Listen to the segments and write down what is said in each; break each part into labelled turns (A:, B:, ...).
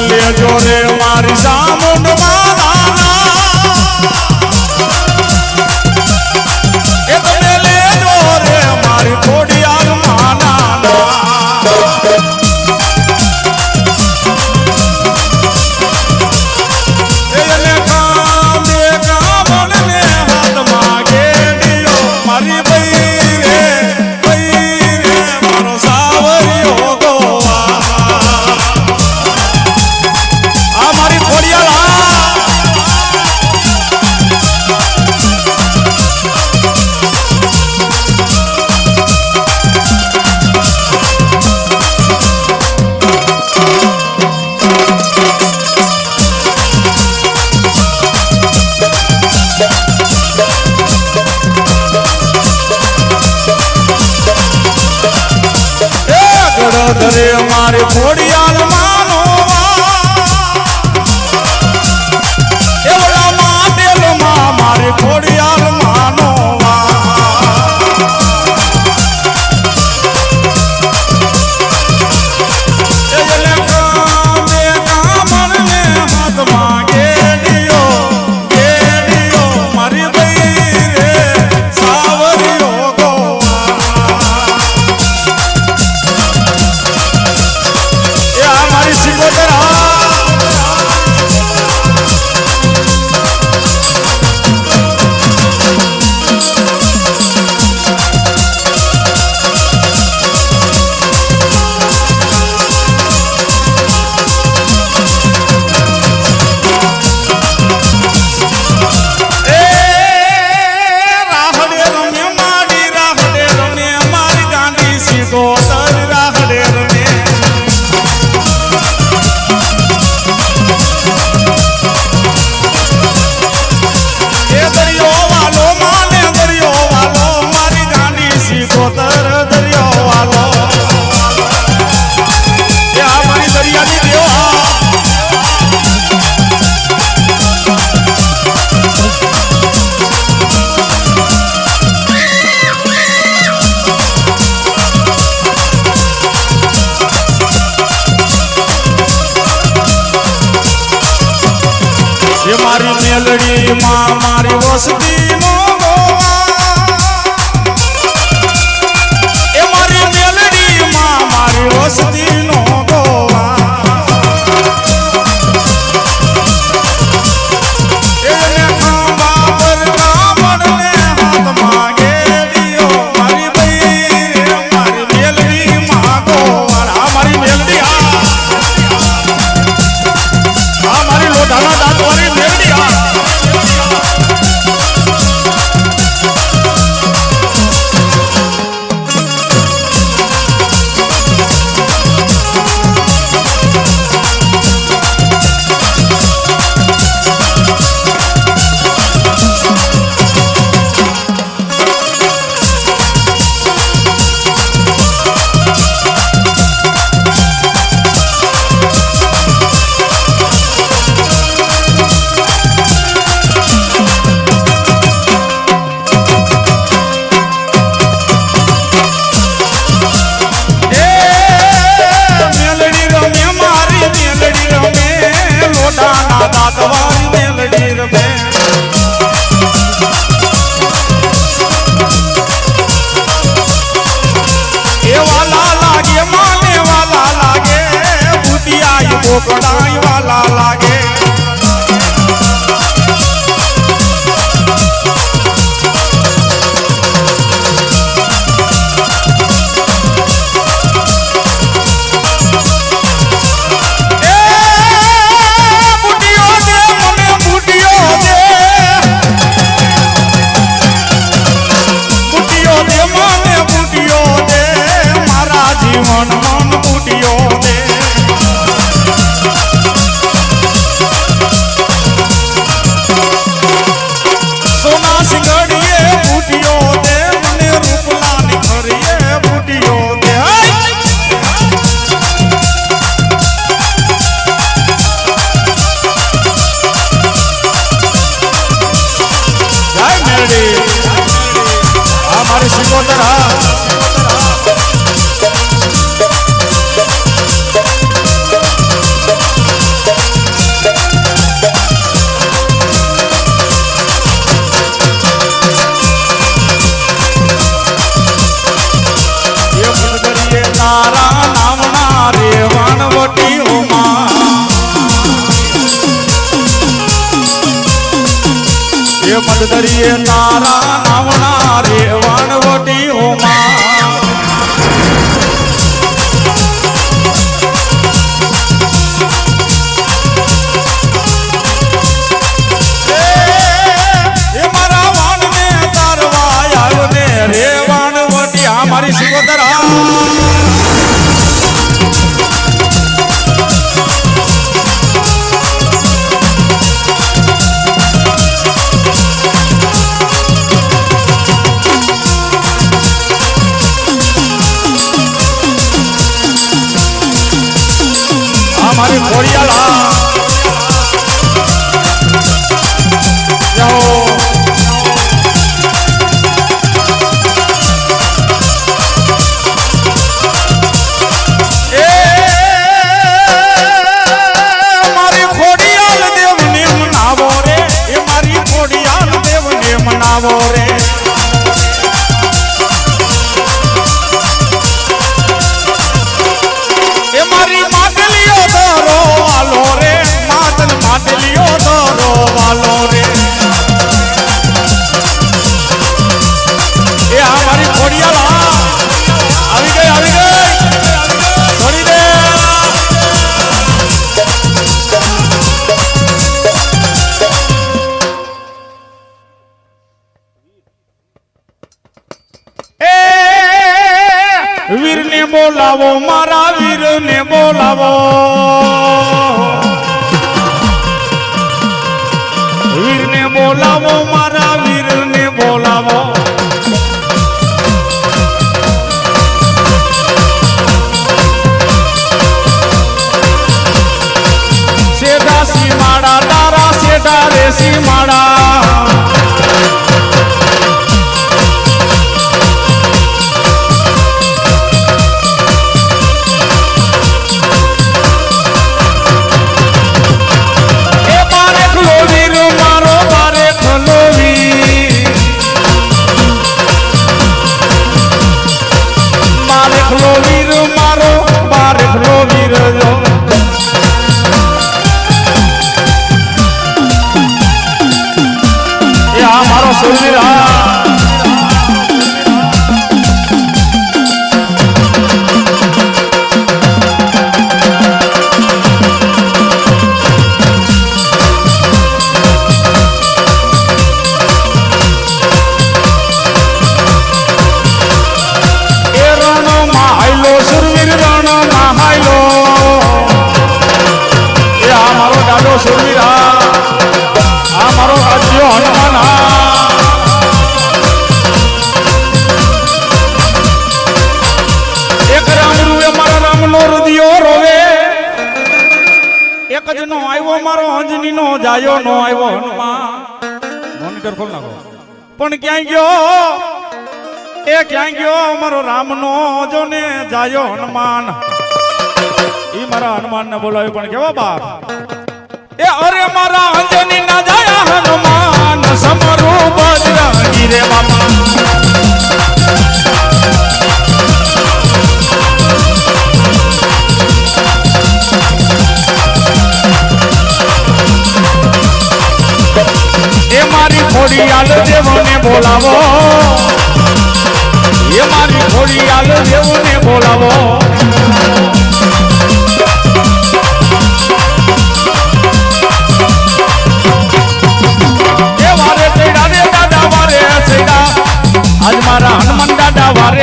A: લે જોરે મારી સામુંડમાં ஆறு கோடி માં મારી વસતી પોપડાઈ વાલા લાગે મારી સિકોતર હા તારા નામના રે વાનવટી ઉમા એ મદદરીએ તારા મારી ખોડિયાલા માતલ માટલીઓ દરો વાલો રે એ આ મારી ખોડિયાલા આવી ગઈ આવી ગઈ છોડી દે એ વીરને બોલાવો મારા વીરને બોલાવો બોલાવો મારા 谁没来啊。જાયો, નો આવ્યો હનુમાન. મોનિટર ખોલ નાખો. પણ ક્યાંય ગયો? એ ક્યાં ગયો? મારો રામનો જો ને જાયો હનુમાન. ઈ મારા હનુમાન ને બોલાવ્યો, પણ કેવો બાપ? એ અરે મારા અંજની ના જાયા હનુમાન. સમરો બજરંગી રે બાપા. મારી આલ દેવને બોલાવો. એ મારી ખોડિયાલ દેવને બોલાવો. આજ મારા હનુમાન દાદા વારે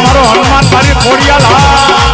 A: મારો હનુમાન મારી ખોડિયાલ હા